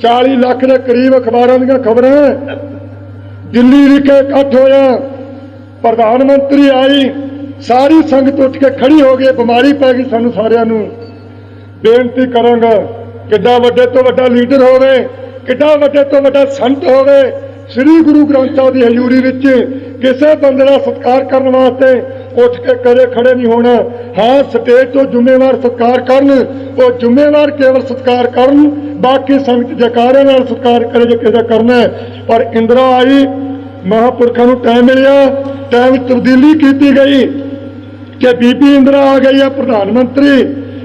40 ਲੱਖ ਦੇ ਕਰੀਬ ਅਖਬਾਰਾਂ ਦੀਆਂ ਖਬਰਾਂ। ਦਿੱਲੀ ਵਿਖੇ ਇਕੱਠ ਹੋਇਆ। ਪ੍ਰਧਾਨ ਮੰਤਰੀ ਆਈ। ਸਾਰੀ ਸੰਗਤ ਉੱਠ ਕੇ ਖੜੀ ਹੋ ਗਈ। ਬਿਮਾਰੀ ਪੈ ਗਈ ਸਾਨੂੰ ਸਾਰਿਆਂ ਨੂੰ। ਬੇਨਤੀ ਕਰਾਂਗਾ, ਕਿੱਡਾ ਵੱਡੇ ਤੋਂ ਵੱਡਾ ਲੀਡਰ ਹੋਵੇ, ਕਿੱਡਾ ਵੱਡੇ ਤੋਂ ਵੱਡਾ ਸੰਤ ਹੋਵੇ, ਸ੍ਰੀ ਗੁਰੂ ਗ੍ਰੰਥ ਸਾਹਿਬ ਦੀ ਹਜ਼ੂਰੀ ਵਿੱਚ ਕਿਸੇ ਬੰਦੇ ਦਾ ਸਤਿਕਾਰ ਕਰਨ ਵਾਸਤੇ ਉੱਠ ਕੇ ਕਦੇ ਖੜੇ ਨਹੀਂ ਹੋਣਾ। ਹਾਂ, ਸਟੇਜ ਤੋਂ ਜ਼ਿੰਮੇਵਾਰ ਸਤਿਕਾਰ ਕਰਨ, ਉਹ ਜ਼ਿੰਮੇਵਾਰ ਕੇਵਲ ਸਤਿਕਾਰ ਕਰਨ, ਬਾਕੀ ਸੰਗਤ ਜਕਾਰਿਆਂ ਨਾਲ ਸਤਿਕਾਰ ਕਰੇ ਜੇ ਕਿਸੇ ਦਾ ਕਰਨਾ ਪਰ ਇੰਦਰਾ ਆਈ ਮਹਾਪੁਰਖਾਂ ਨੂੰ ਟਾਈਮ ਮਿਲਿਆ ਟਾਈਮ ਤਬਦੀਲੀ ਕੀਤੀ ਗਈ ਕਿ ਬੀਬੀ ਇੰਦਰਾ ਆ ਗਈ ਹੈ ਪ੍ਰਧਾਨ ਮੰਤਰੀ।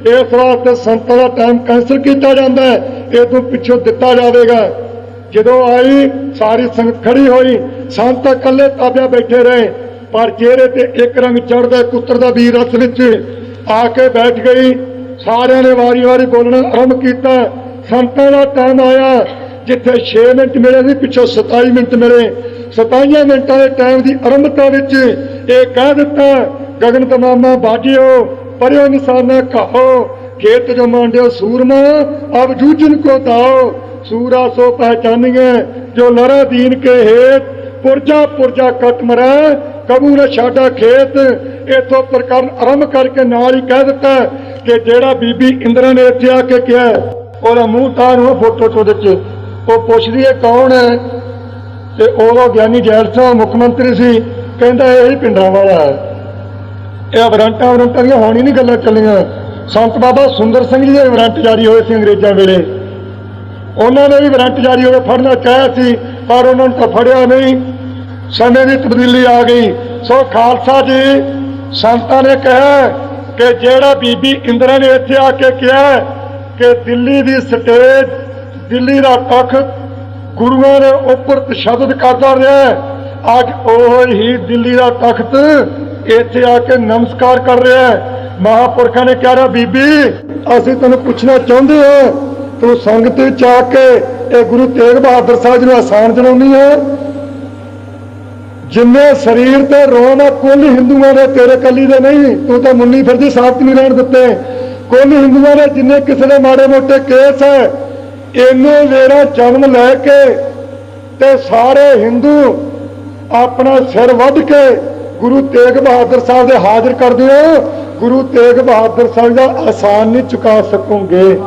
ਇਸ ਵਾਸਤੇ ਸੰਤਾਂ ਦਾ ਟਾਈਮ ਕੈਂਸਲ ਕੀਤਾ ਜਾਂਦਾ ਹੈ ਇਹ ਤੋਂ ਪਿੱਛੋਂ ਦਿੱਤਾ ਜਾਵੇਗਾ। ਜਦੋਂ ਆਈ, ਸਾਰੀ ਸੰਗਤ ਖੜੀ ਹੋਈ, ਸੰਤ ਇਕੱਲੇ ਤਾਬਿਆ ਬੈਠੇ ਰਹੇ। ਪਰ ਚਿਹਰੇ ਤੇ ਇੱਕ ਰੰਗ ਚੜਦਾ ਕੁੱਤਰ ਦਾ ਵੀਰ ਰਸ ਵਿੱਚ ਆ ਕੇ ਬੈਠ ਗਈ, ਸਾਰਿਆਂ ਨੇ ਵਾਰੀ-ਵਾਰੀ ਬੋਲਣਾ ਆਰੰਭ ਕੀਤਾ। ਸੰਤਾਂ ਦਾ ਟਾਈਮ ਆਇਆ, ਜਿੱਥੇ 6 ਮਿੰਟ ਮਿਲੇ ਸੀ, ਪਿੱਛੋਂ 27 ਮਿੰਟ ਮਿਲੇ। 27 ਮਿੰਟਾਂ ਦੇ ਟਾਈਮ ਦੀ ਆਰੰਭਤਾ ਵਿੱਚ ਇਹ ਕਹਿ ਦਿੱਤਾ, ਗਗਨ ਤਮਾਮਾ ਬਾਜਿਓ, ਪਰਿਓ ਨਿਸ਼ਾਨਾ ਕਹੋ ਖੇਤ ਜੋ ਮੰਡਿਓ ਸੂਰਮਾ, ਅਬ ਜੂਜਨ ਕੋ ਦਾਓ ਸੂਰਾ ਸੋ ਪਹਿਚਾਨੀਏ ਜੋ ਲੜਾ ਦੀਨ ਕੇ ਹੇਤ ਪੁਰਜਾ ਪੁਰਜਾ ਕਟ ਮਰੈ ਕਬੂ ਨੇ ਸਾਡਾ ਖੇਤ, ਇਥੋਂ ਪ੍ਰਕਰਨ ਆਰੰਭ ਕਰਕੇ ਨਾਲ ਹੀ ਕਹਿ ਦਿੱਤਾ ਕਿ ਜਿਹੜਾ ਬੀਬੀ ਇੰਦਰਾ ਨੇ ਇੱਥੇ ਆ ਕੇ ਕਿਹਾ, ਉਹਦਾ ਮੂੰਹ ਤਾਂ ਨੂੰ ਫੋਟੋ ਤੋਂ ਦਿੱਤੇ ਉਹ ਪੁੱਛਦੀ ਹੈ, ਕੌਣ ਹੈ? ਤੇ ਉਹ ਗਿਆਨੀ ਜੈਲ ਸਾਹਿਬ ਮੁੱਖ ਮੰਤਰੀ ਸੀ, ਕਹਿੰਦਾ ਇਹ ਹੀ ਪਿੰਡਾਂ ਵਾਲਾ ਹੈ। ਇਹ ਵਾਰੰਟਾਂ ਵਰੰਟਾਂ ਦੀਆਂ ਹੋਣੀ ਨਹੀਂ ਗੱਲਾਂ ਚੱਲੀਆਂ। ਸੰਤ ਬਾਬਾ ਸੁੰਦਰ ਸਿੰਘ ਜੀ ਦੇ ਵਰੰਟ ਜਾਰੀ ਹੋਏ ਸੀ ਅੰਗਰੇਜ਼ਾਂ ਵੇਲੇ। ਉਹਨਾਂ ਨੇ ਵੀ ਵਾਰੰਟ ਜਾਰੀ ਹੋਏ ਫੜਨਾ ਚਾਹਿਆ ਸੀ, ਪਰ ਉਹਨਾਂ ਨੂੰ ਤਾਂ ਫੜਿਆ ਨਹੀਂ। ਸਮੇਂ ਦੀ ਤਬਦੀਲੀ ਆ ਗਈ। ਸੋ ਖਾਲਸਾ ਜੀ, ਸੰਤਾਂ ਨੇ ਕਿਹਾ ਕਿ ਜਿਹੜਾ ਬੀਬੀ ਇੰਦਰਾ ਨੇ ਇੱਥੇ ਆ ਕੇ ਕਿਹਾ ਕਿ ਦਿੱਲੀ ਦੀ ਸਟੇਜ, ਦਿੱਲੀ ਦਾ ਤਖਤ ਗੁਰੂਆਂ ਦੇ ਉੱਪਰ ਤਸ਼ੱਦਦ ਕਰਦਾ ਰਿਹਾ ਅੱਜ ਉਹ ਹੀ ਦਿੱਲੀ ਦਾ ਤਖਤ ਇੱਥੇ ਆ ਕੇ ਨਮਸਕਾਰ ਕਰ ਰਿਹਾ ਹੈ। ਮਹਾਪੁਰਖਾਂ ਨੇ ਕਿਹਾ ਬੀਬੀ, ਅਸੀਂ ਤੈਨੂੰ ਪੁੱਛਣਾ ਚਾਹੁੰਦੇ ਹਾਂ, ਤੂੰ ਸੰਗਤ ਵਿੱਚ ਆ ਕੇ ਇਹ ਗੁਰੂ ਤੇਗ ਬਹਾਦਰ ਸਾਹਿਬ ਜੀ ਨੂੰ ਆਸਾਨ ਜਣਾਉਣੀ ਹੈ ਜਿੰਨੇ ਸਰੀਰ ਤੇ ਰੋਣ ਆ, ਕੁੱਲ ਹਿੰਦੂਆਂ ਦੇ ਤੇਰੇ ਕੱਲੀ ਦੇ ਨਹੀਂ, ਤੂੰ ਤਾਂ ਮੁੰਨੀ ਫਿਰਦੀ ਸਾਥ ਨਹੀਂ ਰਹਿਣ ਦਿੱਤੇ। ਕੁੱਲ ਹਿੰਦੂਆਂ ਦੇ ਜਿੰਨੇ ਕਿਸੇ ਦੇ ਮਾੜੇ ਮੋਟੇ ਕੇਸ ਹੈ ਇੰਨੇ ਵੇਰਾ ਜਨਮ ਲੈ ਕੇ ਤੇ ਸਾਰੇ ਹਿੰਦੂ ਆਪਣਾ ਸਿਰ ਵੱਢ ਕੇ ਗੁਰੂ ਤੇਗ ਬਹਾਦਰ ਸਾਹਿਬ ਦੇ ਹਾਜ਼ਰ ਕਰ ਦਿਓ। ਗੁਰੂ ਤੇਗ ਬਹਾਦਰ ਸਾਹਿਬ ਦਾ ਆਸਾਨ ਨਹੀਂ ਚੁਕਾ ਸਕੋਗੇ।